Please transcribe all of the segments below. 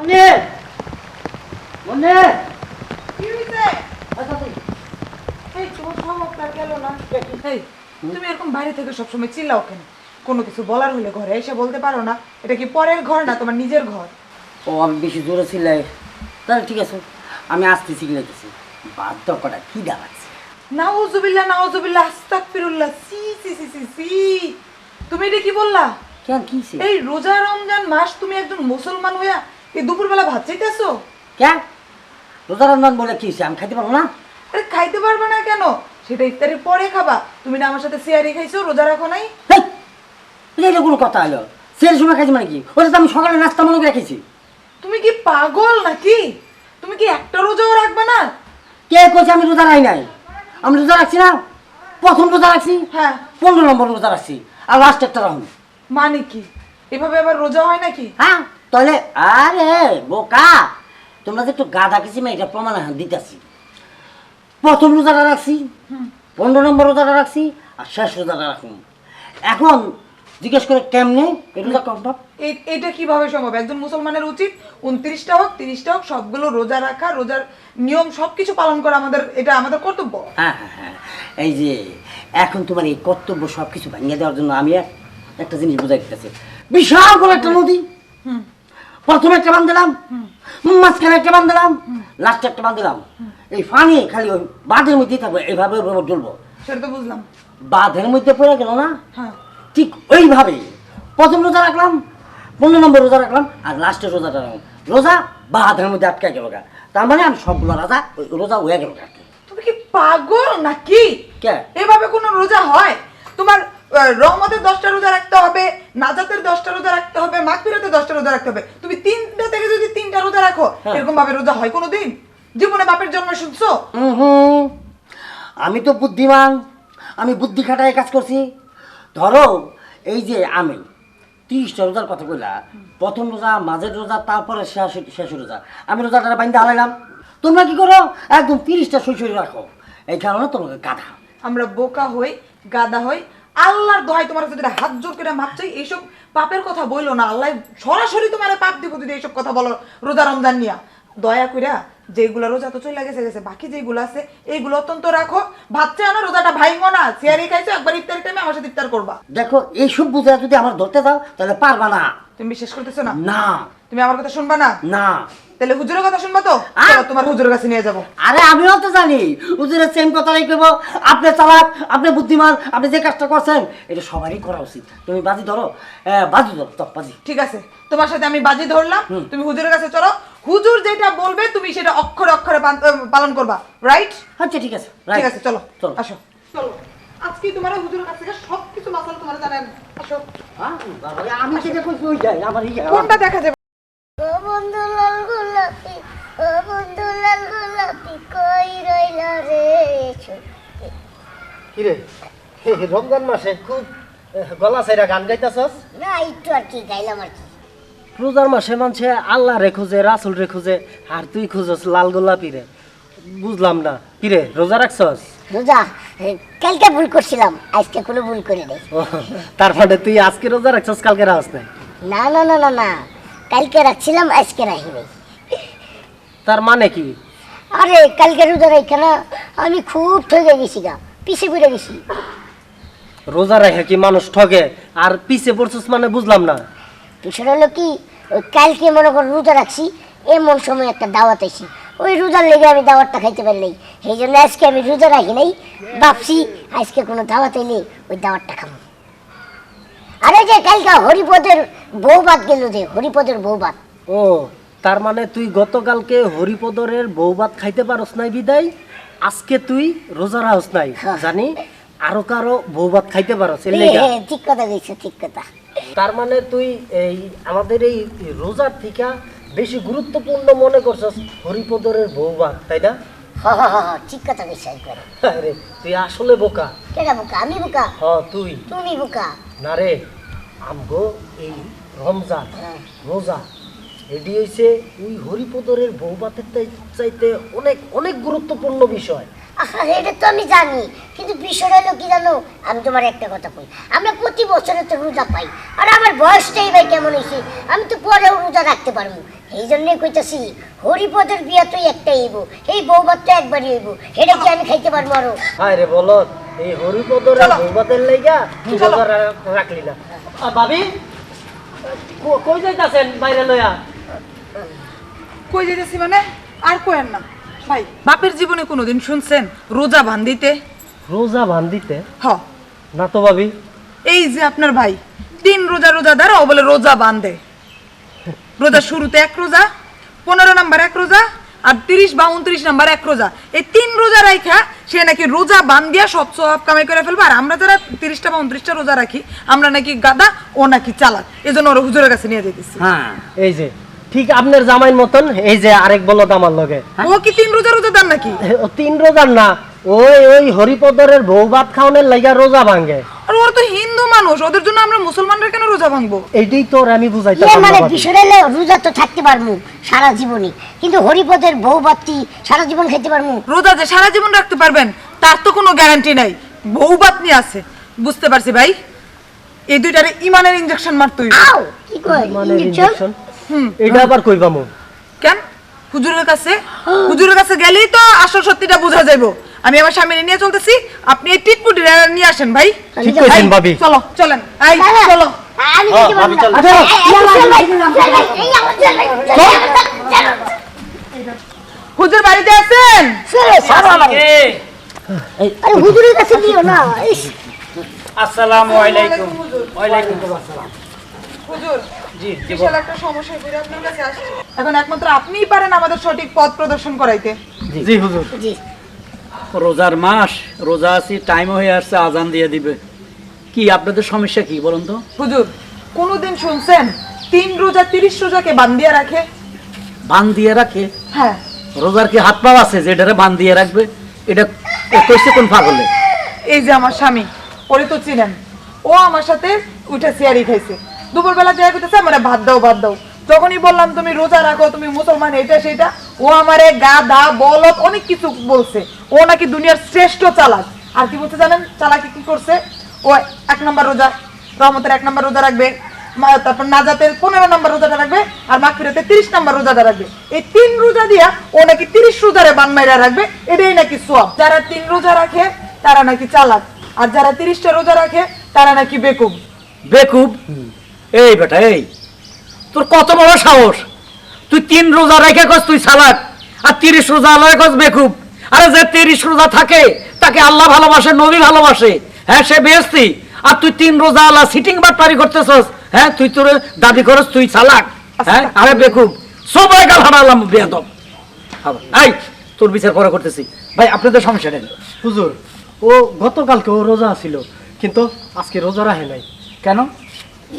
মনে! মনে! কি হইছে? এই, তোমার চমৎকার গেল না। তুমি এরকম বাইরে থেকে সবসময় চিল্লাও কেন? কোনো কিছু বলার হলে ঘরে এসে বলতে পারো না। এটা কি পরের ঘর না তোমার নিজের ঘর? ও আমি বেশি জোরে ছিলাই তাহলে ঠিক আছে আমি আসতে শিখলাইতেছি বাধ্য কটা কি দাঁড়াচ্ছে? নাউজুবিল্লাহ নাউজুবিল্লাহ আস্তাগফিরুল্লাহ সি সি সি সি সি। তুমি এটা কি বললা? কেন কি এই রোজা রমজান মাস তুমি একজন মুসলমান হইয়া এই দুপুরবেলা ভাত চাইতেছো? কেন রোজা রমজান বলে কি হয়েছে আমি খাইতে পারব না? আরে খাইতে পারবে না কেন? সেটা ইফতারের পরে খাবা। তুমি না আমার সাথে শেয়ারি খাইছো রোজা রাখো নাই? এটা কোনো কথা হলো। সেই সময় খাইছি মানে কি? ওটা তো আমি সকালে নাস্তা মনে রেখেছি। তুমি কি পাগল নাকি? তুমি কি একটা রোজাও রাখবে না? কে কইছে আমি রোজা রাখি নাই? আমি রোজা রাখছি না? প্রথম রোজা রাখছি? হ্যাঁ। পনেরো নম্বর রোজা রাখছি। আর লাস্ট একটা রাখুন। মানে কি? এভাবে আবার রোজা হয় নাকি? হ্যাঁ। তাহলে আরে বোকা তোমরা যে একটু গাদা কিছু এটা প্রমাণ দিতেছি। প্রথম রোজাটা রাখছি পনেরো নম্বর রোজাটা রাখছি আর শেষ রোজাটা রাখুন। এখন জিজ্ঞেস করে কেমনে রোজা কমপ্লিট এটা কীভাবে সম্ভব? একজন মুসলমানের উচিত উনত্রিশটা হোক তিরিশটা হোক সবগুলো রোজা রাখা রোজার নিয়ম সবকিছু পালন করা আমাদের এটা আমাদের কর্তব্য। হ্যাঁ হ্যাঁ হ্যাঁ। এই যে এখন তোমার এই কর্তব্য সব কিছু ভাঙিয়ে দেওয়ার জন্য আমি এক- একটা জিনিস বোঝাই দিতেছি বিশাল বড় একটা নদী। হুম। প্রথমে একটা বান দিলাম মাঝখানে একটা বান দিলাম লাস্টে একটা বান দিলাম। এই ফানি খালি ওই বাঁধের মধ্যেই থাকবে এইভাবে ওর উপর জ্বলবো। সেটা তো বুঝলাম। বাঁধের মধ্যে পড়ে গেল না? হ্যাঁ। ঠিক ওইভাবে। প্রথম রোজা রাখলাম পনেরো নম্বর রোজা রাখলাম আর লাস্টের রোজাটা রাখলাম। রোজা বাঁধের মধ্যে আটকে গেল গা। তার মানে আমি সবগুলো রাজা ওই রোজা হয়ে গেল গা তুমি কি পাগল নাকি? কে? এভাবে কোনো রোজা হয়? রহমতের দশটা রোজা রাখতে হবে নাজাতের দশটা রোজা রাখতে হবে মাগফিরাতে দশটা রোজা রাখতে হবে। তুমি তিনটা থেকে যদি তিনটা রোজা রাখো হ্যাঁ। এরকম ভাবে রোজা হয় কোনোদিন? জীবনে বাপের জন্ম শুনছো? আমি তো বুদ্ধিমান আমি বুদ্ধি খাটায় কাজ করছি। ধরো এই যে আমি তিরিশটা রোজার কথা কইলা প্রথম রোজা মাঝের রোজা তারপরে শেষ শেষ রোজা। আমি রোজাটা বাইন্দে হারাইলাম। তোমরা কি করো? একদম তিরিশটা শৈশব রাখো। এই কারণে তোমাকে গাধা। আমরা বোকা হই গাদা হই আল্লাহর দোহাই তোমার কাছে যদি হাত জোর করে মাপ চাই এইসব পাপের কথা বইলো না। আল্লাহ সরাসরি তোমার পাপ দিব যদি এইসব কথা বলো রোজা রমজান নিয়া। দয়া কইরা যেগুলো রোজা তো চলে গেছে গেছে বাকি যেগুলো আছে এইগুলো অত্যন্ত রাখো। ভাবছে চাই না রোজাটা ভাইঙ্গো না। চেয়ারে খাইছো একবার ইফতারের টাইমে আমার সাথে ইফতার করবা। দেখো এইসব বুঝে যদি আমার ধরতে দাও তাহলে পারবা না। তুমি বিশ্বাস করতেছো না? না। তুমি আমার কথা শুনবা না? না। তাহলে হুজুরের কথা শুনবা তো? চলো, তোমার হুজুরের কাছে নিয়ে যাব। আরে আমিও তো জানি। হুজুরের সেম কথাই কইব আপনি চালাক আপনি বুদ্ধিমান আপনি যে কাজটা করছেন এটা সবারই করা উচিত। তুমি বাজি ধরো। বাজি ধরো তো বাজি। ঠিক আছে। তোমার সাথে আমি বাজি ধরলাম। তুমি হুজুরের কাছে চলো। হুজুর যেটা বলবে তুমি সেটা অক্ষরে অক্ষরে পালন করবা। রাইট আচ্ছা ঠিক আছে। ঠিক আছে চলো। চলো। আসো। চলো। আজকে তোমার হুজুরের কাছ থেকে সবকিছু মাসাল তোমার জানেন আসো। আমি যেটা কইছি ওই যাই আমার কোনটা দেখা যাবে। ও বন্ধু লাল গোলাপি ও বন্ধু লাল গোলাপি কই রইল রে কিরে? হে, রমজান মাসে খুব গলা সাইরা গান গাইতাছস? না একটু আর কি গাইলাম আর কি। রোজার মাসে মানছে আল্লাহ রে খুঁজে রাসুল রে খুঁজে আর তুই খুঁজস লাল গোলাপি রে। বুঝলাম না। কিরে রোজা রাখছস? রোজা কালকে ভুল করছিলাম আজকে কোনো ভুল করি নাই ও, তার মানে তুই আজকে রোজা রাখছস কালকে নাই না না না না না। কালকে রাখছিলাম আজকে রাখি নাই। তার মানে কি? আরে কালকে রোজা রাখি না আমি খুব ঠকে গেছি গা পিছে পড়ে গেছি। রোজা রেখে কি মানুষ ঠগে? আর পিছে পড়ছস মানে বুঝলাম না। বিষয়টা হলো কি ওই কালকে মনে কর রোজা রাখছি এমন সময় একটা দাওয়াত আইছি। ওই রোজার লেগে আমি দাওয়াতটা খাইতে পারি নাই। সেই জন্য আজকে আমি রোজা রাখি নাই ভাবছি আজকে কোনো দাওয়াত এলে ওই দাওয়াতটা খাব। আরে যে কালকে হরিপদের বউ বাদ গেল যে হরিপদের বউ বাদ ও তার মানে তুই গতকালকে হরিপদরের বৌবাত খাইতে পারস নাই বিদায় আজকে তুই রোজা রাহস নাই হ্যাঁ। জানি আরও কারও বৌবাত খাইতে পারস হ্যাঁ, ঠিক কথা কইছো ঠিক কথা। তার মানে তুই এই আমাদের এই রোজার থেকে বেশি গুরুত্বপূর্ণ মনে করছস হরিপদরের বৌবাত তাই না? হ হ হ হ, ঠিক কথা একবারে। আরে তুই আসলে বোকা। কেডা বোকা? আমি বোকা? হ তুই। তুমি বোকা? না রে আমগো এই রমজান হ্যাঁ। রোজা এটি হইছে ওই হরিপদরের বৌবাতের চাইতে অনেক অনেক গুরুত্বপূর্ণ বিষয়। আহা, এটা তো আমি জানি কিন্তু বিষয়টা হলো কি জানো? আমি তোমার একটা কথা বলি আমরা প্রতি বছরে তো রোজা পাই আর আমার বয়সটাই ভাই কেমন হয়েছে আমি তো পরেও রোজা রাখতে পারব। এই জন্যই কইতাছি হরিপদের বিয়া তো একটাই হইব এই বৌবাদ তো একবারই হইব এটা কি আমি খাইতে পারব আরও? হায় রে বলো এই হরিপদর চলো। বৌবাদের লাইগা। রোজা রাখলি না। আর ভাবি? কই যাইতাছেন বাইরে লইয়া কই যেতেছি মানে? আর কোয়েন না। ভাই বাপের জীবনে কোনোদিন শুনছেন রোজা বান্ধিতে রোজা হ। না তো ভাবি। এই যে আপনার ভাই তিন রোজা রোজা দ্বারা ও বলে রোজা বান্ধে রোজা শুরুতে এক রোজা পনেরো নাম্বার এক রোজা আর তিরিশ বা উনত্রিশ নাম্বার এক রোজা। এই তিন রোজা রাইখা সে নাকি রোজা বান্ধিয়া সব সব কামাই করে ফেলব আর আমরা যারা তিরিশটা বা উনত্রিশটা রোজা রাখি আমরা নাকি গাদা ও নাকি চালাক। এই জন্য ওরা হুজুরের কাছে নিয়ে যেতেছি হ্যাঁ এই যে ঠিক আপনার জামাইন মতন এই যে আরেক বলদ আমার লগে। ও কি তিন রোজা রোজা দেন নাকি? ও তিন রোজার না ওই ওই হরিপদরের বউ ভাত খাওয়ানোর লাইগা রোজা ভাঙে। ওরা তো হিন্দু মানুষ ওদের জন্য আমরা মুসলমানরা কেন রোজা ভাঙবো? এইটাই তোর আমি বুঝাইতে ইয়ে মানে বিষয়টা হলো রোজা তো থাকতে পারব সারা জীবনই কিন্তু হরিপদের বউ সারা জীবন খাইতে পারব রোজা যে সারা জীবন রাখতে পারবেন তার তো কোনো গ্যারান্টি নাই। নিয়ে আছে। বুঝতে পারছি ভাই? এই দুইটারে ইমানের ইনজেকশন মারতে হইব। আও কি কয় মানে ইঞ্জেকশন? ইঞ্জেকশন এটা আবার কইবামু কেন? হুজুরের কাছে? হুজুরের কাছে গেলেই তো আসল সত্যিটা বোঝা যাইব। আমি আমার স্বামী নিয়ে চলতেছি। আপনি এই টিটপুটি নিয়ে আসেন ভাই। ঠিক কইছেন ভাবি। চলো চলেন। আই চলো। আমি। হুজুর বাড়িতে আছেন? চলো, আরে হুজুরের কাছে দিও না। আসসালামু আলাইকুম। ওয়ালাইকুম হুজুর বিশাল একটা সমস্যায় পড়ে আপনার কাছে আসছি। এখন একমাত্র আপনিই পারেন আমাদের সঠিক পথ প্রদর্শন করাইতে। জি হুজুর। জি। রোজার মাস রোজা আছি টাইম হয়ে আসছে আজান দিয়ে দিবে। কি আপনাদের সমস্যা কি বলুন তো? হুজুর কোনোদিন শুনছেন? তিন রোজা তিরিশ রোজাকে বান্ধিয়া রাখে? বান দিয়ে রাখে? হ্যাঁ। রোজার কি হাত পাও আছে যে এটারে বান দিয়ে রাখবে? এটা কইছে কোন পাগলে? এই যে আমার স্বামী ওরে তো চিনেন। ও আমার সাথে উঠে সিয়ারি খাইছে। দুপুরবেলা দেয়া করতেছে আমার ভাত দাও ভাত দাও। যখনই বললাম তুমি রোজা রাখো তুমি মুসলমান এটা সেটা ও আমারে গাদা বলদ অনেক কিছু বলছে। ও নাকি দুনিয়ার শ্রেষ্ঠ চালাক। আর কি বলছে জানেন? চালাকি কি করছে? ও এক নম্বর রোজা, রহমতের এক নম্বর রোজা রাখবে। তারপর নাজাতের পনেরো নম্বর রোজাটা রাখবে। আর মাগফিরাতে তিরিশ নম্বর রোজাটা রাখবে। এই তিন রোজা দিয়া ও নাকি তিরিশ রোজারে বান মাইরা রাখবে। এটাই নাকি সোয়াব যারা তিন রোজা রাখে, তারা নাকি চালাক। আর যারা তিরিশটা রোজা রাখে, তারা নাকি বেকুব। বেকুব? এই বেটা, এই। তোর কত বড় সাহস? তুই তিন রোজা রেখে কস তুই সালাদ। আর তিরিশ রোজা আল্লাহ কস বেকুব। আরে যে তিরিশ রোজা থাকে তাকে আল্লাহ ভালোবাসে নবী ভালোবাসে। হ্যাঁ সে বেহস্তি আর তুই তিন রোজা আল্লাহ সিটিং বাট পারি করতেছস। হ্যাঁ তুই তোর দাবি করস তুই চালাক হ্যাঁ আরে বেকুব। সবাই গাল হারালাম বেয়াদব। আবার, এই তোর বিচার পরে করতেছি। ভাই আপনাদের সমস্যা নেই। হুজুর ও গতকালকে ও রোজা ছিল কিন্তু আজকে রোজা রাখে নাই। কেন?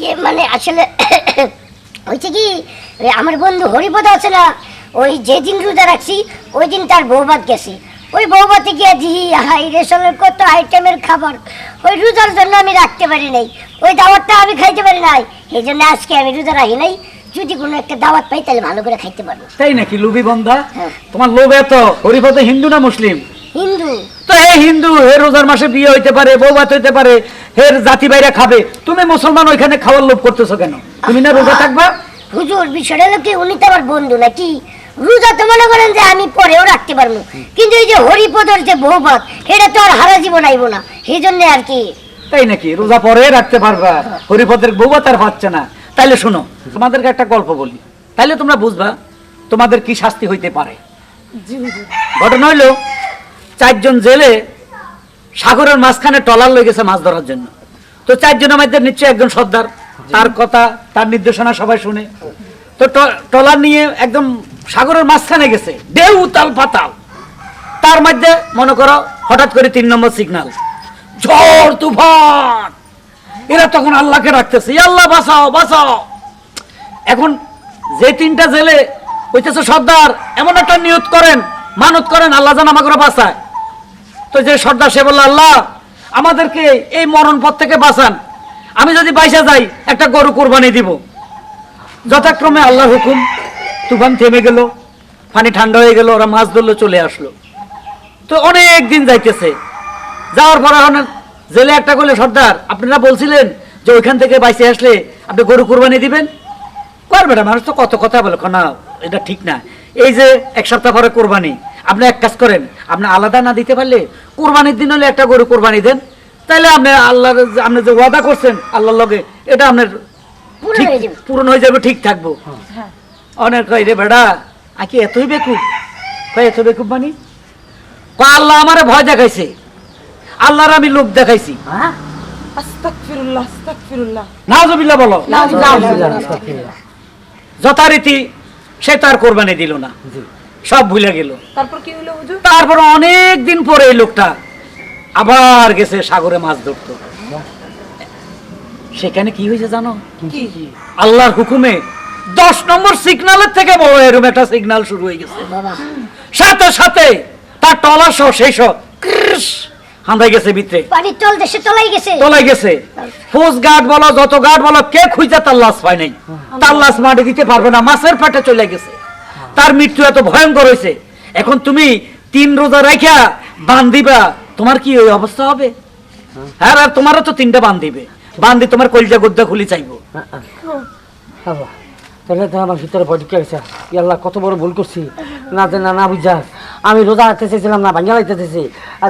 ইয়ে মানে আসলে হয়েছে কি? আমার বন্ধু হরিপদ আছে না ওই যেদিন রোজা রাখছি ওই দিন তার বৌবাত গেছি। ওই বৌবাতে গিয়ে দিই হাই রেশনের কত আইটেমের খাবার। ওই রোজার জন্য আমি রাখতে পারি নাই ওই দাওয়াতটা আমি খাইতে পারি নাই। এই জন্য আজকে আমি রোজা রাখি নাই যদি কোনো একটা দাওয়াত পাই তাহলে ভালো করে খাইতে পারব। তাই নাকি লুবি বন্ধা? হ্যাঁ। তোমার লোভ এত হরিপথে হিন্দু না মুসলিম? হিন্দু। তো হে হিন্দু হে রোজার মাসে বিয়ে হইতে পারে বৌভাত হইতে পারে হে জাতি বাইরে খাবে তুমি মুসলমান ওইখানে খাওয়ার লোভ করতেছো কেন? তুমি না রোজা থাকবা? হুজুর বিষয়টা হলো কি উনি তো আমার বন্ধু নাকি? রোজা তো মনে করেন যে আমি পরেও রাখতে পারব। কিন্তু এই যে হরিপদর যে বৌভাত এটা তো আর হারা জীবন আইব না। সেই জন্য আর কি? তাই নাকি? রোজা পরে রাখতে পারবা। হরিপথের বৌভাত আর পাচ্ছে না। তাইলে শোনো তোমাদেরকে একটা গল্প বলি। তাইলে তোমরা বুঝবা তোমাদের কি শাস্তি হইতে পারে। ঘটনা হইল চারজন জেলে সাগরের মাঝখানে টলার লয়ে গেছে মাছ ধরার জন্য। তো চারজনের মধ্যে নিশ্চয় একজন সর্দার। তার কথা, তার নির্দেশনা সবাই শুনে। তো টলার নিয়ে একদম সাগরের মাঝখানে গেছে। ঢেউ উতাল পাতাল। তার মধ্যে, মনে করো, হঠাৎ করে তিন নম্বর সিগন্যাল ঝড়, তুফান। এরা তখন আল্লাহকে রাখতেছে আল্লাহ, বাঁচাও বাঁচাও। এখন যে তিনটা জেলে হইতেছে সর্দার, এমন একটা নিয়ত করেন, মানত করেন, আল্লাহ যেন আমাকে বাঁচায়। তো যে সর্দার সে বলল, আল্লাহ, আমাদেরকে এই মরণ পথ থেকে বাঁচান। আমি যদি বাইসা যাই, একটা গরু কোরবানি দিব। যথাক্রমে আল্লাহর হুকুম, তুফান থেমে গেল, পানি ঠান্ডা হয়ে গেল, ওরা মাছ ধরলো, চলে আসলো। তো অনেক দিন যাইতেছে। যাওয়ার পর জেলে একটা করলে সর্দার, আপনারা বলছিলেন যে ওইখান থেকে বাইসে আসলে আপনি গরু কোরবানি দিবেন? করবে না মানুষ তো কত কথা বলে না, এটা ঠিক না। এই যে এক সপ্তাহ পরে কোরবানি আপনি এক কাজ করেন আপনি আলাদা না দিতে পারলে কোরবানির দিন হলে একটা গরু কোরবানি দেন। তাহলে আপনি আল্লাহর আপনি যে ওয়াদা করছেন আল্লাহর লগে এটা আপনার পূরণ হয়ে যাবে। পূরণ হয়ে যাবে ঠিক থাকব। অনেক কই রে বেড়া আকি এতই বেকুব? কয় এত বেকুব মানে? কয় আল্লাহ আমারে ভয় দেখাইছে। আল্লাহর আমি লোক দেখাইছি। হ্যাঁ? বলো। যথারীতি সে তার কোরবানি দিল না। সব ভুলে গেল। তারপর কি হলো হুজুর? তারপর অনেক দিন পরে এই লোকটা আবার গেছে সাগরে মাছ ধরতো। সেখানে কি হয়েছে জানো? আল্লাহর হুকুমে দশ নম্বর সিগন্যালের থেকে বড় এরকম একটা সিগন্যাল শুরু হয়ে গেছে। সাথে সাথে তার টলা সহ সেই সব হান্দাই গেছে ভিতরে। পানির তল দেশে তলাই গেছে। তলাই গেছে। ফোর্স গার্ড বলো যত গার্ড বলো কে খুঁজে তার লাশ পায় নাই। তার লাশ মাটি দিতে পারবে না মাছের পেটে চলে গেছে। তার মৃত্যু এত ভয়ঙ্কর হয়েছে এখন তুমি তিন রোজা রাখিয়া বান দিবা তোমার কি ওই অবস্থা হবে হ্যাঁ আর তোমারও তো তিনটা বান দিবে বান্ধি তোমার কলজা গদ্দা খুলি চাইব তাহলে তো আমার ভিতরে গেছে কত বড় ভুল করছি না যে না না বুঝা আমি রোজা রাখতে চাইছিলাম না ভাঙ্গা লাগতে চাইছি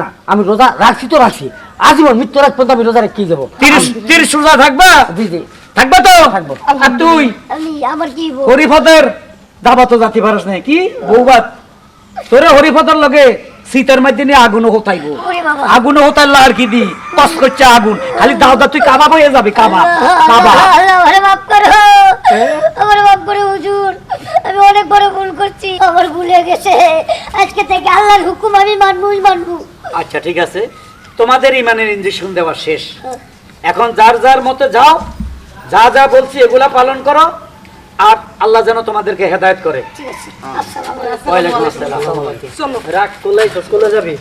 না আমি রোজা রাখছি তো রাখছি আজীবন মৃত্যু রাখ পর্যন্ত আমি রোজা রেখে যাব তিরিশ তিরিশ রোজা থাকবা জি জি থাকবা তো থাকব। আর তুই আমার কি হইবো? দাবা তো জাতি পারস নাই। কি? বৌবাত তোরে হরিপদের লগে শীতের মধ্যে নিয়ে আগুন হতাইব। আগুন হতাইলে আর কি দি? কস করছে আগুন। খালি দাও দা তুই কাবা হয়ে যাবি কাবা কাবা আল্লাহ আমারে মাফ করো। আমার মাফ করে হুজুর। আমি অনেক বড় ভুল করছি। আমার ভুলে গেছে। আজকে থেকে আল্লাহর হুকুম আমি মানবই মানবো। আচ্ছা ঠিক আছে। তোমাদের ইমানের ইঞ্জেকশন দেওয়া শেষ। এখন যার যার মতো যাও। যা যা বলছি এগুলা পালন করো। আর আল্লাহ যেন তোমাদেরকে হেদায়ত করে। কোলাই চলে যাবি।